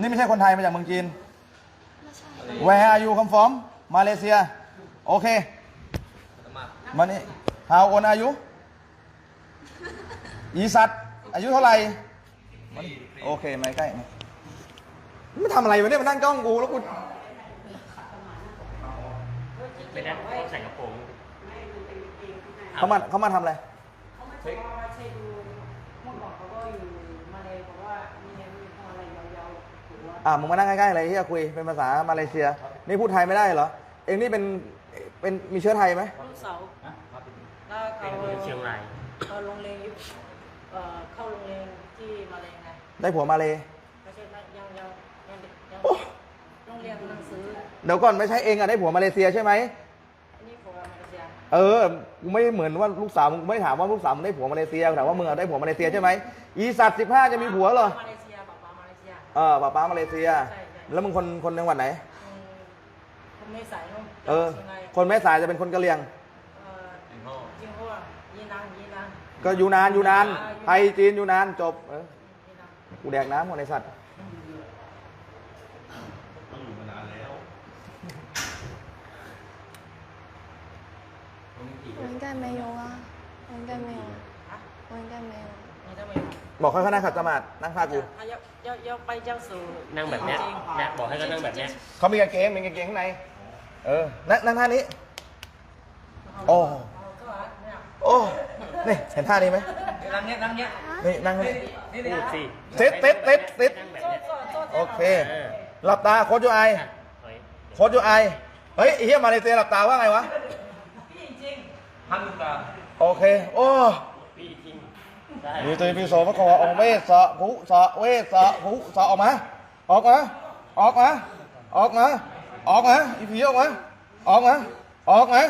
นี่ไม่ใช่คนไทยมาจากเมืองจีนไม่ใช่ Where are you come from มาเลเซีย โอเค มานี่ How old are you อีสัตว์อายุเท่าไหร่มานี่โอเคมาใกล้มาไม่ทำอะไรวะเนี่ยมานั่งจ้องกูแล้วกูไม่ได้ใส่กระโปรงเขามาเขามาทำอะไร อว่าอะมึงมานั่งใกล้ๆอะไรที่จะคุยเป็นภาษามาเลเซีย นี่พูดไทยไม่ได้เหรอ เองนี่เป็นเป็นมีเชื้อไทยไหมลูกเสาวแล้วเป็เขานคนเชียงรายเขาโรงเรียนอยู่เอ่อเข้าโรงเรียนที่มาเลยไงได้ผัวมาเลยไม่ใช่ไม่ยังยังยังเด็กยังโอ้โรงเรียนหนังสือเดี๋ยวก่อนไม่ใช่เองอะได้ผัวมาเลเซียใช่ไหมอันนี้ผมมาเลเซียเออกูไม่เหมือนว่าลูกสาวมึงไม่ถามว่าลูกสาวมึงได้ผัวมาเลเซียแต่ว่ามึงอะได้ผัวมาเลเซียใช่ไหมอีสัตว์สิบห้าจะมีผัวเหรอ มาเล เออป้าป้ามาเลเซียแล้วมึงคนคนจังหวัดไหนคนแม่ใส่เนาะยคนแม่สายจะเป็นคนกะเหรี่ยง เอ่อเห็พ่อยี่นางยีนังก็ยูนานยูนานไทยจีนอยู่นานจบเออกูแดกน้ำหมดในสัตว์ ต้องอยู่มานาไมโยอะเหมื บอกเขาคณะขัดสมาธินั่งข้างกูอะยกยกยกไปเจ้าสู่นั่งแบบเนี้ยจริงเนี่ยบอกให้ก็นั่งแบบเนี้ย เขามีกางเกงมีกางเกงข้างในเออนั่งนั่งท่านี้ โอ้เอาก็อะเนี่ยโอ้นี่เห็นท่านี้ไหมนั่งเนี้ยนั่งเนี้ยนี่นั่งนี่นี่พูนี่ดสิเซ็ตเซ็ตเซ็ตเซ็ตนั่งแบบโซ่เนี้ยโซ่โซ่โอเคเออหลับตาโคตรยูไออะเฮ้ยโคตรยูไอเฮ้ยไอ้เฮียมาเลเซียหลับตาว่าไงวะพี่จริงโอเค โอ้พี่จริงได้ มีตัวมีโสพระคอองเวสะภุสะเวสะภุสะออกมา ออกมา ออกมา ออกมา ออกมา อีผีออกมา ออกมา ออกมา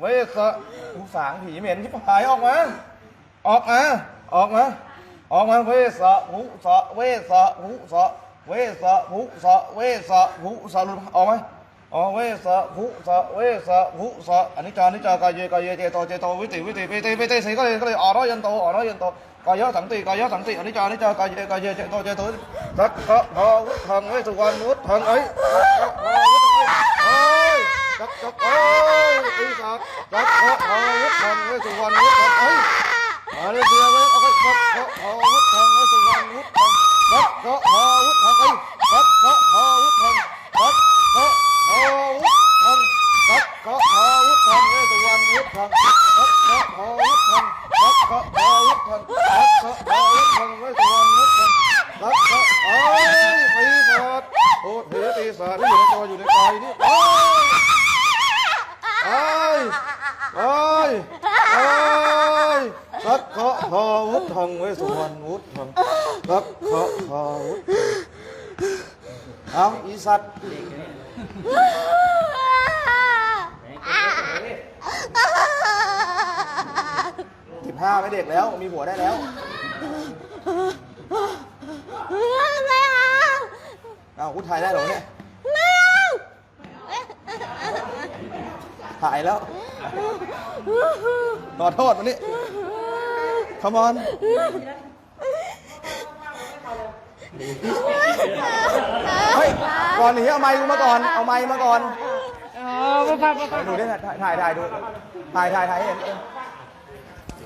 เวสะผู้สางผีเหม็นที่ผายออกมา ออกมา ออกมา ออกมา เวสะภุสะเวสะภุสะเวสะภุสะเวสะภุสะหลุดออกมา ออกเวสะภุสะเวสะภุสะอันนี้จานิจจากายเยกายเยเจโตเจโตวิติวิติเปเตเปเตสีก็เลยก็เลยอรยันโตอรยันโตกายะสังติกายะสังติอันนี้จานิจากายเยกายเยเจโตเจโตสักกะพาวุธังเวสุวรรณวุธังเอ้ยสักกะพาวุธังเอ้ยสักกะเอ้ยปีศาจสักกะพาวุธังเวสุวรรณวุธังเอ้ยมาเลเซียเว้ยเอาไปสักเกาะฮาวุธทางไว้สุวรรณวุธทางสักเกะฮาวุธทางไอ้สักเกาะฮาวุธทางสักเกาะ วุธทางสักกาะฮาวุธรรมเวสวรรณวุธทางสักเกาะฮาวุธทางสักเกาะฮาวุธทางสักเกาะฮาวุธทางไว้สุวรรณวุธทางสักเกาะเอ้ยปีศาจโอ้เถปีศาจที่อยู่ในตัวอยู่ในกายนี่เอ้ยเอ้ยเอ้ยเอ้ย สักขะหาวุธังเวสุวรรณวุธังสักขะหาวุธเอาอี สัตว์สิบห้าไม่เด็กแล้ว มีผัวได้แล้วไม่เอาเอาพูดไทยได้เหรอเนี่ยไม่เอาถ่ายแล้วขอโทษวันนี้ come on เฮ้ย ก่อนหนีเอาไมค์กูมาก่อน เอาไมค์มาก่อนดูดิถ่ายถ่ายถ่ายดู ถ่ายถ่ายถ่ายให้เห็นเออ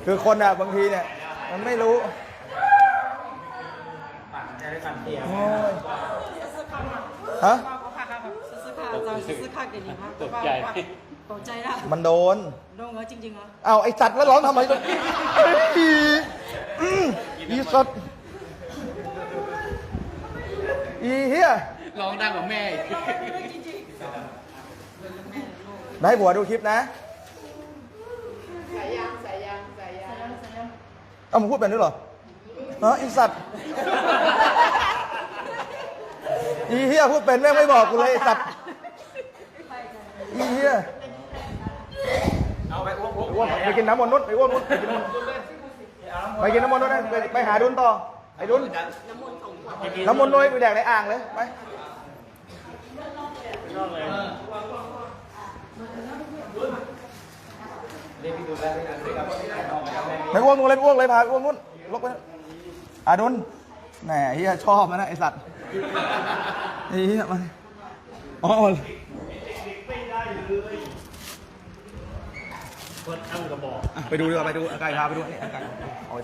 คือคนอะบางทีเนี่ย มันไม่รู้โอ้ยฮะซื้อข้าวเดี๋ยวนี้ครับตกใจตกใจละมันโดน โดนเหรอจริงๆเหรอ เอาไอสัตว์แล้วร้องทำไมตัวอีอืมอีสัตว์ อีเฮียร้องดังกว่าแม่อีกนายบัวดูคลิปนะเอามึงพูดแบบนี้เหรอฮะอีสัตว์ อีเฮียพูดเป็นแม่งไม่บอกกูเลยไอสัตว์ อีเฮียเอาไปอ้วกอ้วกไปอ้วนไปกินน้ำมนต์นุ่นไปอ้วนนุ่นไปกินน้ำมนต์ไปกินน้ำมนต์นุ่นนะไปไปหาดุนต่อไอ้ดุนน้ำมนต์นุ่นไปแดกในอ่างเลยไปนอกเลยไปอ้วนมึงเลยไปอ้วนเลยพาไปอ้วนนุ่นลกไปอาดุนแหมเฮียชอบนะนะไอสัตว์ไอ้เหี้ยมันอ๋อคนตั้งกระบอกอะไปดูดีกว่าไปดูอาไก่พาไปดูนี่อาไก่เอาไป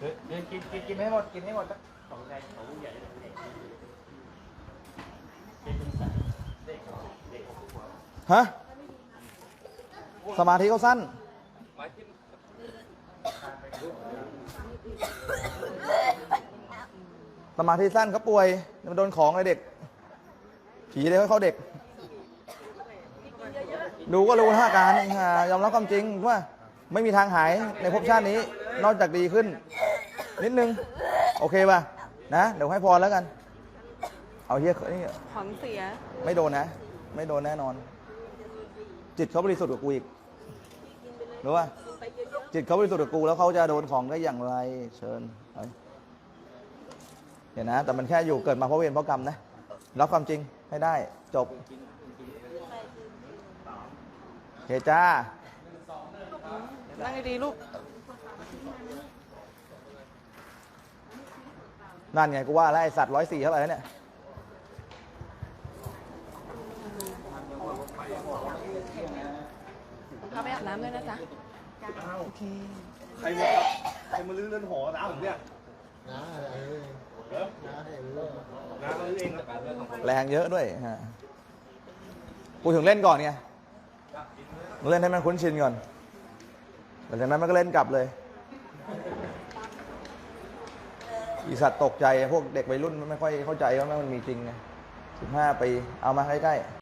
เฮ้ยเฮ้ย กินให้หมด กินให้หมดสักของใครของผู้ใหญ่เด็กฮะ สมาธิเขาสั้น สมาธิสั้นเขาป่วยมันโดนของไอ้เด็ก ผีเลยเขาเด็ก ดูก็รู้ท่าการยอมรับความจริงว่าไม่มีทางหายในภพชาตินี้ นอกจากดีขึ้น นิดนึง โอเคป่ะ นะ เดี๋ยวให้พรแล้วกัน เอาเฮียนี่ของเสีย ไม่โดนนะ ไม่โดนแน่นอน จิตเขาบริสุทธิ์กว่ากูอีกรู้ป่ะจิตเขาบริสุทธิ์กว่ากูแล้วเขาจะโดนของได้อย่างไร เชิญไปเห็นนะ แต่มันแค่อยู่เกิดมาเพราะเวรเพราะกรรมนะ รับความจริงให้ได้ จบโอเคจ้านั่งดีๆลูก นั่นไงกูว่าแล้วไอสัตว์ร้อยสี่เท่าไหร่แล้วเนี่ยพาไปอาบน้ำด้วยนะจ๊ะ โอเค ใครมาใครมาลื้อเรือนหอน้าผมเนี่ยน้าเขาลื้อเองแรงเยอะด้วยฮะกูถึงเล่นก่อนไงเล่นให้มันคุ้นชินก่อนหลังจากนั้นมันก็เล่นกลับเลย อีสัตว์ตกใจพวกเด็กวัยรุ่นมันไม่ค่อยเข้าใจว่ามันมีจริงไงสิบห้าปีเอามาใกล้